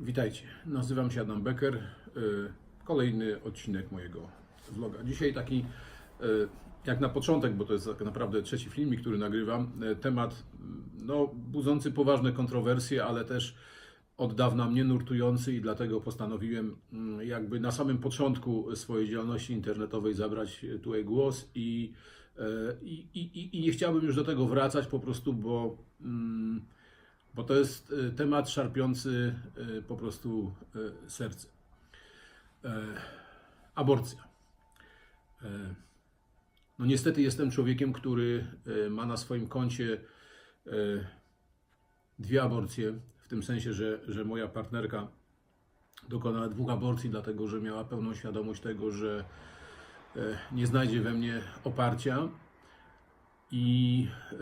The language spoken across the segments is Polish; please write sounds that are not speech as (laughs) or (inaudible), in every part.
Witajcie, nazywam się Adam Becker. Y, Kolejny odcinek mojego vloga. Dzisiaj taki, y, jak na początek, bo to jest tak naprawdę trzeci filmik, który nagrywam, y, temat no, budzący poważne kontrowersje, ale też od dawna mnie nurtujący i dlatego postanowiłem mm, jakby na samym początku swojej działalności internetowej zabrać tutaj głos i, i, i, i nie chciałbym już do tego wracać po prostu, bo mm, bo to jest y, temat szarpiący y, po prostu y, serce. E, Aborcja. E, No niestety jestem człowiekiem, który ma na swoim koncie dwie aborcje, w tym sensie, że, że moja partnerka dokonała dwóch aborcji, dlatego że miała pełną świadomość tego, że e, nie znajdzie we mnie oparcia. I e,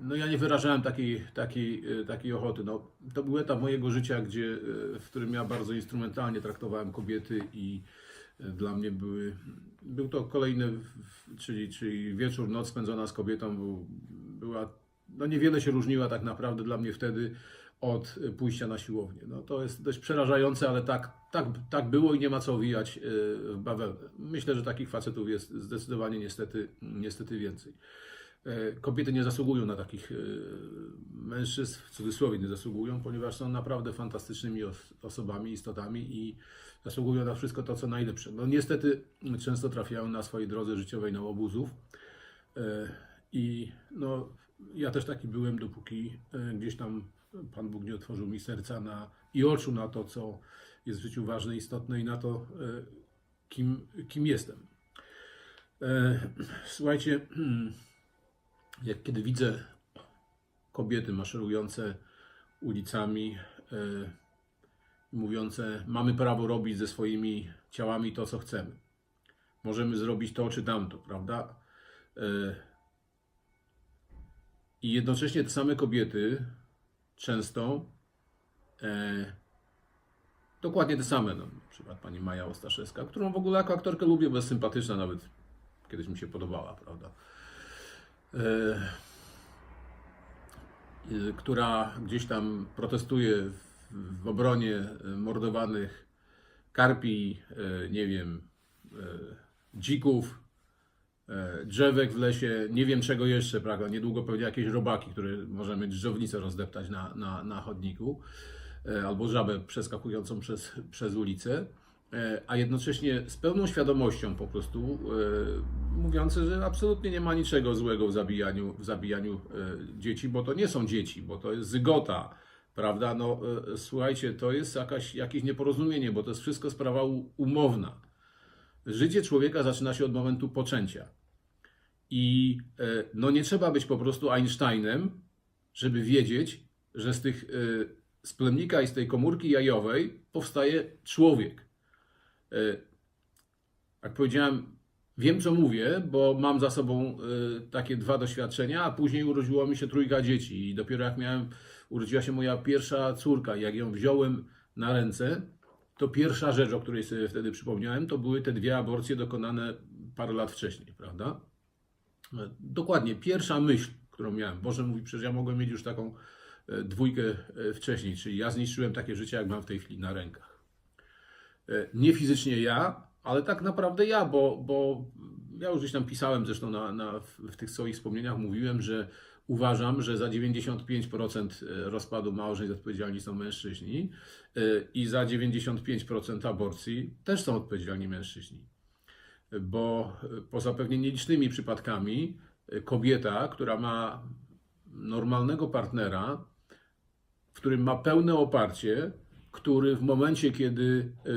no ja nie wyrażałem takiej, takiej, e, takiej ochoty. No, to był etap mojego życia, gdzie, e, w którym ja bardzo instrumentalnie traktowałem kobiety i dla mnie były, był to kolejny, czyli, czyli wieczór, noc spędzona z kobietą był, była, no niewiele się różniła tak naprawdę dla mnie wtedy od pójścia na siłownię. No to jest dość przerażające, ale tak, tak, tak było i nie ma co owijać w bawełnę. Myślę, że takich facetów jest zdecydowanie niestety, niestety więcej. E, Kobiety nie zasługują na takich e, mężczyzn, w cudzysłowie nie zasługują, ponieważ są naprawdę fantastycznymi os- osobami, istotami i zasługują na wszystko to, co najlepsze. No niestety często trafiają na swojej drodze życiowej na łobuzów E, i no, ja też taki byłem, dopóki gdzieś tam Pan Bóg nie otworzył mi serca na, i oczu na to, co jest w życiu ważne, istotne i na to, kim, kim jestem. Słuchajcie, (clears throat) jak kiedy widzę kobiety maszerujące ulicami, e, mówiące, mamy prawo robić ze swoimi ciałami to, co chcemy. Możemy zrobić to czy tamto, prawda? E, I jednocześnie te same kobiety często e, dokładnie te same, no, na przykład pani Maja Ostaszewska, którą w ogóle jako aktorkę lubię, bo jest sympatyczna, nawet kiedyś mi się podobała, prawda? E, y, która gdzieś tam protestuje w, obronie e, mordowanych karpi, nie wiem, dzików, drzewek w lesie, nie wiem czego jeszcze, prawda? Niedługo pewnie jakieś robaki, które możemy dżdżownicę rozdeptać na, na, na chodniku, albo żabę przeskakującą przez, przez ulicę, a jednocześnie z pełną świadomością po prostu e, mówiące, że absolutnie nie ma niczego złego w zabijaniu, w zabijaniu e, dzieci, bo to nie są dzieci, bo to jest zygota, prawda? No e, słuchajcie, to jest jakaś, jakieś nieporozumienie, bo to jest wszystko sprawa umowna. Życie człowieka zaczyna się od momentu poczęcia. I e, no nie trzeba być po prostu Einsteinem, żeby wiedzieć, że z tych e, z plemnika i z tej komórki jajowej powstaje człowiek. E, Jak powiedziałem, wiem co mówię, bo mam za sobą e, takie dwa doświadczenia, a później urodziło mi się trójka dzieci i dopiero jak miałem, urodziła się moja pierwsza córka, jak ją wziąłem na ręce, to pierwsza rzecz, o której sobie wtedy przypomniałem, to były te dwie aborcje dokonane parę lat wcześniej, prawda? E, Dokładnie, pierwsza myśl, którą miałem, Boże mówi, przecież ja mogłem mieć już taką dwójkę wcześniej, czyli ja zniszczyłem takie życie, jak mam w tej chwili na rękach. E, Nie fizycznie ja, ale tak naprawdę ja, bo, bo ja już gdzieś tam pisałem zresztą na, na, w, tych swoich wspomnieniach, mówiłem, że uważam, że za 95% rozpadu małżeństw odpowiedzialni są mężczyźni e, i za 95% aborcji też są odpowiedzialni mężczyźni. Bo e, poza pewnie nielicznymi przypadkami e, kobieta, która ma normalnego partnera, w którym ma pełne oparcie, który w momencie, kiedy e,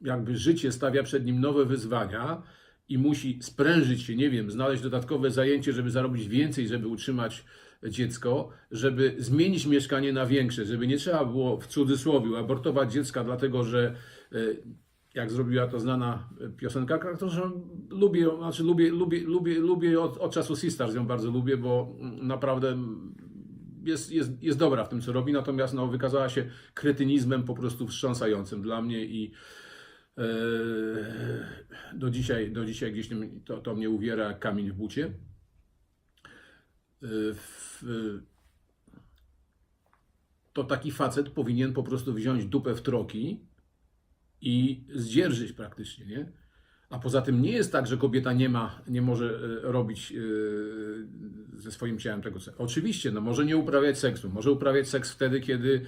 jakby życie stawia przed nim nowe wyzwania i musi sprężyć się, nie wiem, znaleźć dodatkowe zajęcie, żeby zarobić więcej, żeby utrzymać dziecko, żeby zmienić mieszkanie na większe, żeby nie trzeba było w cudzysłowie abortować dziecka, dlatego że e, jak zrobiła to znana piosenkarka, którą lubię, znaczy lubię, lubię, lubię, lubię od, od czasu Sisters ją bardzo lubię, bo mm, naprawdę jest, jest, jest dobra w tym, co robi, natomiast no, wykazała się kretynizmem po prostu wstrząsającym dla mnie i e, do, dzisiaj, do dzisiaj gdzieś to, to mnie uwiera kamień w bucie. E, w, to taki facet powinien po prostu wziąć dupę w troki i zdzierżyć praktycznie, nie? A poza tym nie jest tak, że kobieta nie ma, nie może e, robić e, ze swoim ciałem tego seksu. Oczywiście, no może nie uprawiać seksu, może uprawiać seks wtedy, kiedy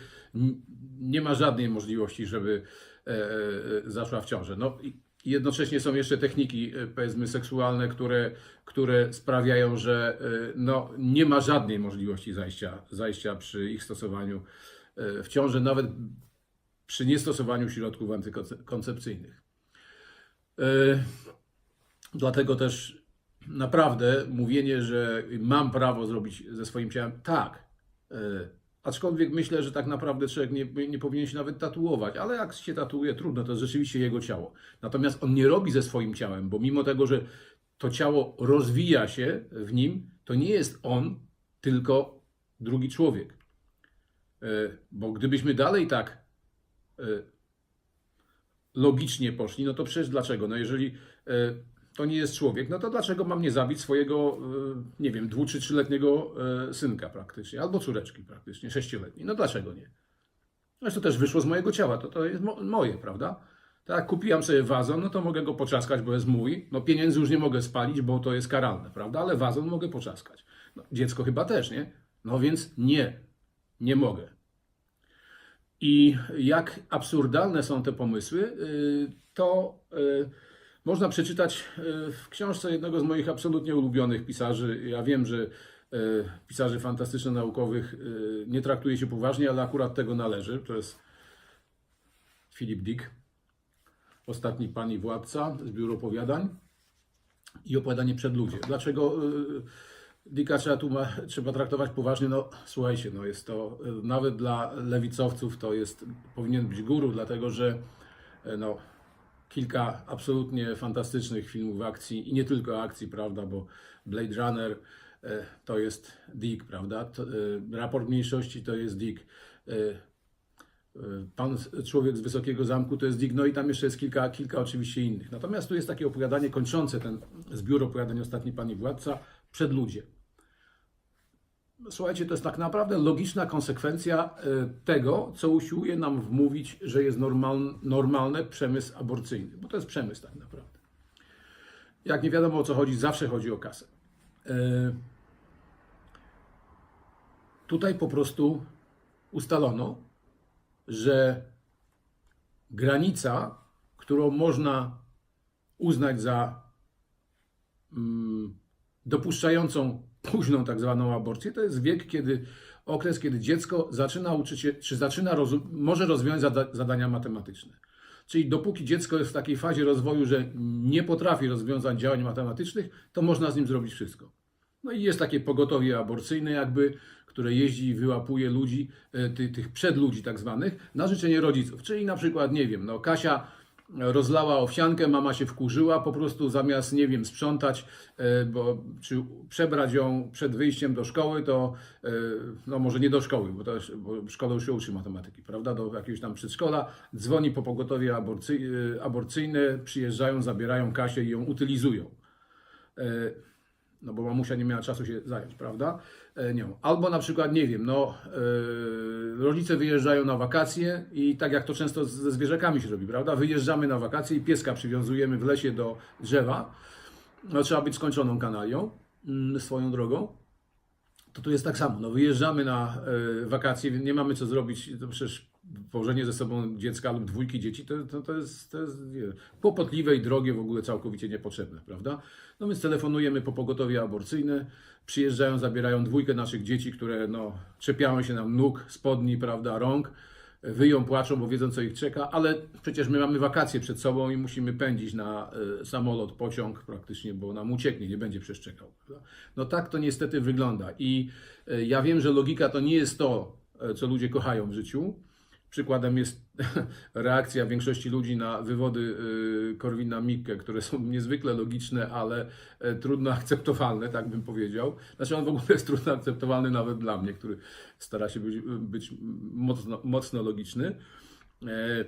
nie ma żadnej możliwości, żeby e, zaszła w ciążę. No jednocześnie są jeszcze techniki, powiedzmy, seksualne, które, które sprawiają, że no, nie ma żadnej możliwości zajścia, zajścia przy ich stosowaniu w ciążę, nawet przy niestosowaniu środków antykoncepcyjnych. E, Dlatego też naprawdę mówienie, że mam prawo zrobić ze swoim ciałem, tak. E, Aczkolwiek myślę, że tak naprawdę człowiek nie, nie powinien się nawet tatuować, ale jak się tatuuje, trudno, to jest rzeczywiście jego ciało. Natomiast on nie robi ze swoim ciałem, bo mimo tego, że to ciało rozwija się w nim, to nie jest on, tylko drugi człowiek. E, Bo gdybyśmy dalej tak logicznie poszli, no to przecież dlaczego? No jeżeli e, to nie jest człowiek, no to dlaczego mam nie zabić swojego, e, nie wiem, dwu czy trzyletniego e, synka praktycznie, albo córeczki praktycznie, sześcioletniej? No dlaczego nie? No to też wyszło z mojego ciała, to, to jest mo moje, prawda? Tak, kupiłam sobie wazon, no to mogę go poczaskać, bo jest mój. No pieniędzy już nie mogę spalić, bo to jest karalne, prawda? Ale wazon mogę poczaskać. No, dziecko chyba też, nie? No więc nie, nie mogę. I jak absurdalne są te pomysły, y, to y, można przeczytać y, w książce jednego z moich absolutnie ulubionych pisarzy. Ja wiem, że pisarzy fantastyczno-naukowych nie traktuje się poważnie, ale akurat tego należy. To jest Philip Dick, Ostatni Pan i Władca, zbiór opowiadań i opowiadanie przed ludzie. Dlaczego Dicka trzeba, (laughs) trzeba traktować poważnie? No słuchajcie, no jest to y, nawet dla lewicowców to jest, powinien być guru, dlatego że y, no, kilka absolutnie fantastycznych filmów akcji i nie tylko akcji, prawda, bo Blade Runner y, to jest Dick, prawda, to, Raport Mniejszości to jest Dick, Pan Człowiek z Wysokiego Zamku to jest Dick, no i tam jeszcze jest kilka, kilka oczywiście innych. Natomiast tu jest takie opowiadanie kończące ten zbiór opowiadań Ostatni Pan i Władca przed ludzie. Słuchajcie, to jest tak naprawdę logiczna konsekwencja y, tego, co usiłuje nam wmówić, że jest normal, normalny przemysł aborcyjny, bo to jest przemysł tak naprawdę. Jak nie wiadomo o co chodzi, zawsze chodzi o kasę. Y, Tutaj po prostu ustalono, że granica, którą można uznać za mm, dopuszczającą późną tak zwaną aborcję, to jest wiek, kiedy okres, kiedy dziecko zaczyna uczyć się, czy zaczyna może rozwiązać zada, zadania matematyczne. Czyli dopóki dziecko jest w takiej fazie rozwoju, że nie potrafi rozwiązać działań matematycznych, to można z nim zrobić wszystko. No i jest takie pogotowie aborcyjne, jakby, które jeździ i wyłapuje ludzi, e, ty, tych przedludzi tak zwanych, na życzenie rodziców. Czyli na przykład, nie wiem, no Kasia rozlała owsiankę, mama się wkurzyła, po prostu zamiast, nie wiem, sprzątać, e, bo, czy przebrać ją przed wyjściem do szkoły, to, e, no może nie do szkoły, bo, już- bo w szkole już się uczy matematyki, prawda, do jakiegoś tam przedszkola, dzwoni po pogotowie aborcy, e, aborcyjne, przyjeżdżają, zabierają Kasię i ją utylizują. No bo mamusia nie miała czasu się zająć, prawda? E, nią. Albo na przykład, nie wiem, no, e, rodzice wyjeżdżają na wakacje i tak jak to często ze zwierzakami się robi, prawda? Wyjeżdżamy na wakacje i pieska przywiązujemy w lesie do drzewa. No, trzeba być skończoną kanalią mm, swoją drogą. To tu jest tak samo. No, wyjeżdżamy na e, wakacje, nie mamy co zrobić. To przecież położenie ze sobą dziecka lub dwójki dzieci to, to, to jest, to jest kłopotliwe i drogie, w ogóle całkowicie niepotrzebne, prawda? No więc telefonujemy po pogotowie aborcyjne, przyjeżdżają, zabierają dwójkę naszych dzieci, które no, czepiają się nam nóg, spodni, prawda, rąk, wyją, płaczą, bo wiedzą, co ich czeka, ale przecież my mamy wakacje przed sobą i musimy pędzić na e, samolot, pociąg praktycznie, bo nam ucieknie, nie będzie przeszczekał. Prawda? No tak to niestety wygląda i e, ja wiem, że logika to nie jest to, e, co ludzie kochają w życiu. Przykładem jest (laughs) reakcja większości ludzi na wywody y, Korwina-Mikke, które są niezwykle logiczne, ale e, trudno akceptowalne, tak bym powiedział. Znaczy on w ogóle jest trudno akceptowalny nawet dla mnie, który stara się być, być mocno, mocno logiczny. E,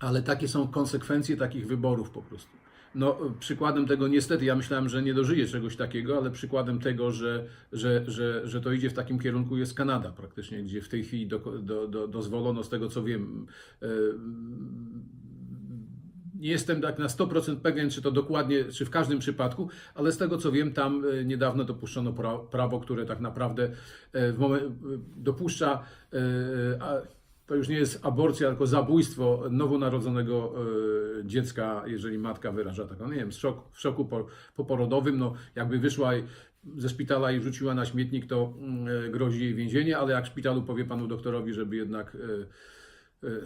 Ale takie są konsekwencje takich wyborów po prostu. No, przykładem tego niestety, ja myślałem, że nie dożyję czegoś takiego, ale przykładem tego, że, że, że, że to idzie w takim kierunku jest Kanada praktycznie, gdzie w tej chwili do, do, do, dozwolono, z tego co wiem, e, nie jestem tak na 100% pewien, czy to dokładnie, czy w każdym przypadku, ale z tego co wiem, tam e, niedawno dopuszczono pra, prawo, które tak naprawdę e, w momen, e, dopuszcza, a, to już nie jest aborcja, tylko zabójstwo nowonarodzonego e, dziecka, jeżeli matka wyraża taką, nie wiem, szok, w szoku po, poporodowym, no jakby wyszła ze szpitala i rzuciła na śmietnik, to mm, e, grozi jej więzienie, ale jak w szpitalu powie panu doktorowi, żeby jednak e,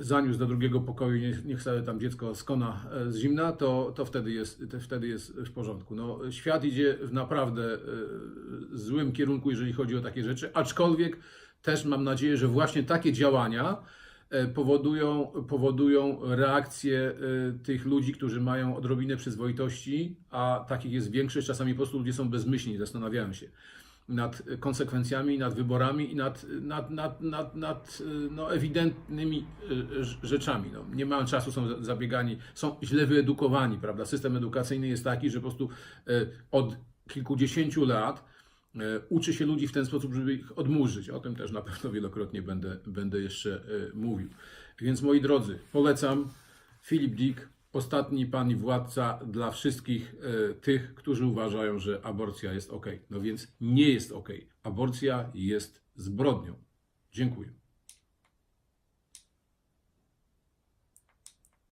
zaniósł do drugiego pokoju, niech, niech sobie tam dziecko skona z zimna, to, to wtedy, jest, to wtedy jest w porządku. No, świat idzie w naprawdę złym kierunku, jeżeli chodzi o takie rzeczy, aczkolwiek też mam nadzieję, że właśnie takie działania e, powodują, powodują reakcję e, tych ludzi, którzy mają odrobinę przyzwoitości, a takich jest większość, czasami po prostu ludzie są bezmyślni, zastanawiają się nad konsekwencjami, nad wyborami i nad, nad, nad, nad, nad e, no, ewidentnymi rz- rzeczami. No, nie mają czasu, są za- zabiegani, są źle wyedukowani, prawda? System edukacyjny jest taki, że po prostu od kilkudziesięciu lat uczy się ludzi w ten sposób, żeby ich odmurzyć. O tym też na pewno wielokrotnie będę, będę jeszcze e, mówił. Więc moi drodzy, polecam Filip Dick, ostatni pan i władca dla wszystkich e, tych, którzy uważają, że aborcja jest ok. No więc nie jest ok. Aborcja jest zbrodnią. Dziękuję.